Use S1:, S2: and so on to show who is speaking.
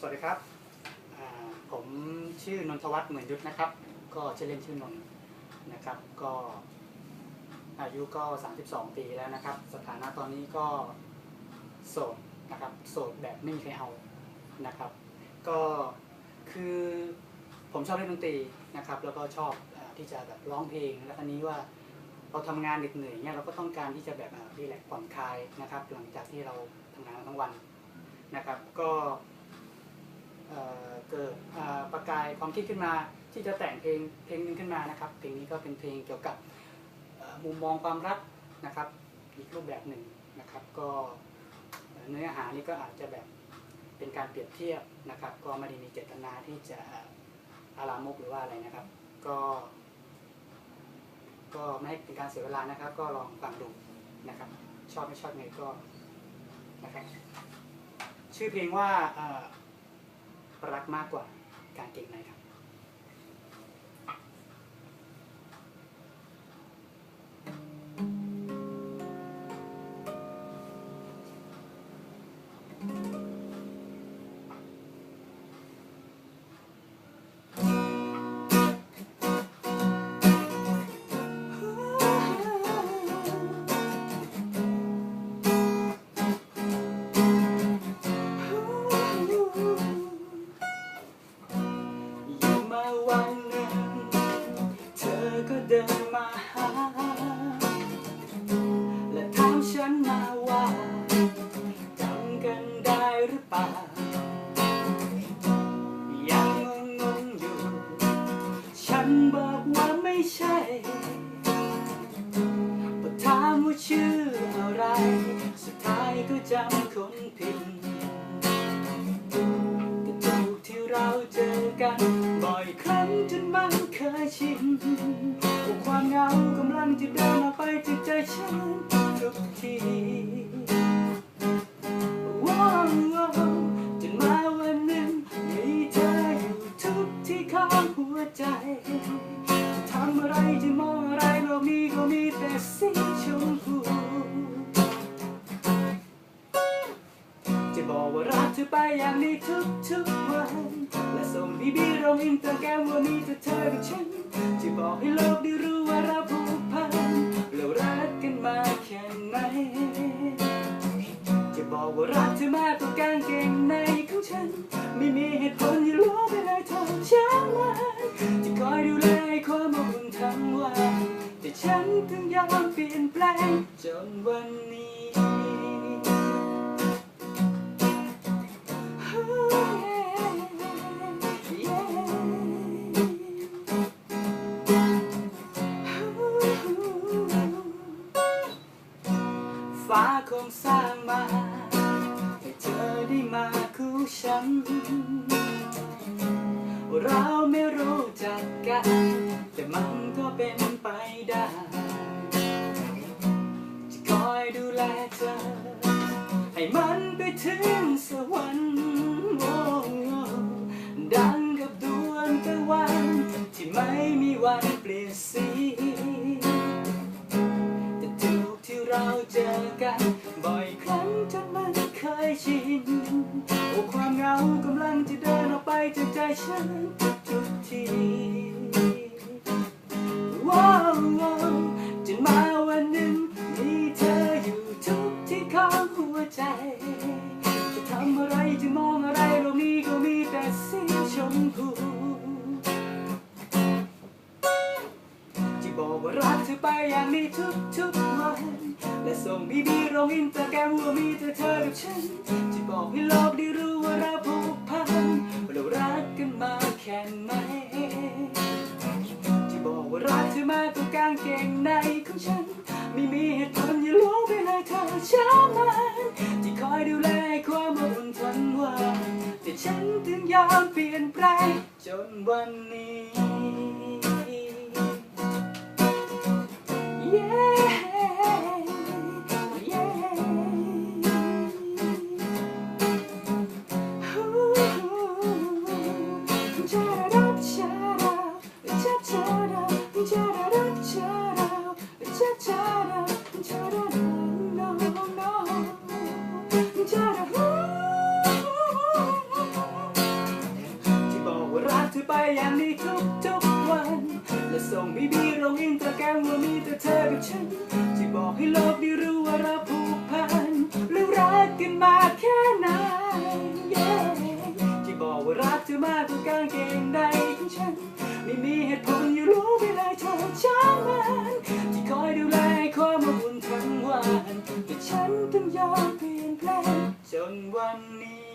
S1: สวัสดีครับ ผมชื่อนนทวัฒน์เหมือนยุทธนะครับ ก็ชื่อเล่นชื่อนนนะครับ ก็อายุก็ 32 ปีแล้วนะครับ สถานะตอนนี้ก็โสดนะครับ โสดแบบไม่มีใครเอานะครับ ก็คือผมชอบเล่นดนตรีนะครับ แล้วก็ชอบที่จะแบบร้องเพลง แล้วทีนี้ว่าเราทำงานเหนื่อยเนี่ยเราก็ต้องการที่จะแบบรีแลกซ์ผ่อนคลายนะครับ หลังจากที่เราทำงานมาทั้งวันนะครับ ก็ เอ่อเกิดอ่าประ กายความคิดขึ้นมา ที่จะแต่งเพลงเพลงนึงขึ้นมานะครับ เพลงนี้ก็เป็นเพลงเกี่ยวกับมุมมองความรักนะครับ อีกรูปแบบหนึ่งนะครับ ก็เนื้อหานี่ก็อาจจะแบบเป็นการเปรียบเทียบนะครับ ก็ไม่ได้มีเจตนาที่จะอาลามกหรือว่าอะไรนะครับ ก็ ก็ไม่ให้เป็นการเสียเวลานะครับ ก็ลองฟังดูนะครับ ชอบไม่ชอบไงก็นะครับชื่อเพลงว่ารักมากกว่า การเก่งในครับ ยังงงๆอยู่ ฉันบอกว่าไม่ใช่พอถามว่าชื่ออะไร สุดท้ายก็จำคนผิด แต่ถูกที่เราเจอกัน บ่อยครั้งจนมันเคยชินว่าความเหงากำลังจะเดินออกไปจากใจฉันทุกทีว้า วใจะทำอะไรจะมองอะไรเรามีก็มีแต่สีชมพูจะบอกว่ารักเธอไปอย่างนี้ทุกทุกๆวัน และส่งบีบีลงอินเตอร์แกรมว่ามีแต่เธอกับฉัน จะบอกให้โลกได้รู้ว่าเราผูกพัน ฉันถึงยอมเปลี่ยนแปลงจนวันนี้ ฟ้าคงสร้างมาให้เธอได้มาคู่ฉัน เราไม่รู้จักกัน แต่มันก็เป็นไปได้ จะคอยดูแลเธอ ให้มันไปถึงสวรรค์ดังกับดวงตะวัน ที่ไม่มีวันเปลี่ยนสีแต่ทุกที่เราเจอกัน บ่อยครั้งจน ชินโอ้ความเหงากำลังจะเดินออกไปจากใจฉันทุกทีว้าว ไปอย่างนี้ทุกทุกๆวันและส่งบีบีลงอินสตาแกรมว่ามีแต่เธอกับฉันที่บอกให้โลกได้รู้ว่าเราผูกพันว่าเรารักกันมาแค่ไหนที่บอกว่ารักเธอมากกว่าการเก่งในของฉันไม่มีเหตุผลอย่ารู้ไปเลยเธอช้ามันที่คอยดูแลความอบอุ่นทั้งวันแต่ฉันถึงยอมเปลี่ยนแปลงจนวันนี้ แก้วมีแต่เธอกับฉันที่บอกให้โลกได้รู้ว่าเราผูกพันและรักกันมาแค่ไหน yeah ที่บอกว่ารักเธอมากกว่ากางเกงใดของฉัน ไม่มีเหตุผลอยู่รู้ไปเลยเธอช้างมันที่คอยดูแลความอบอุ่นทั้งวันแต่ฉันต้องยอมเปลี่ยนแปลงจนวันนี้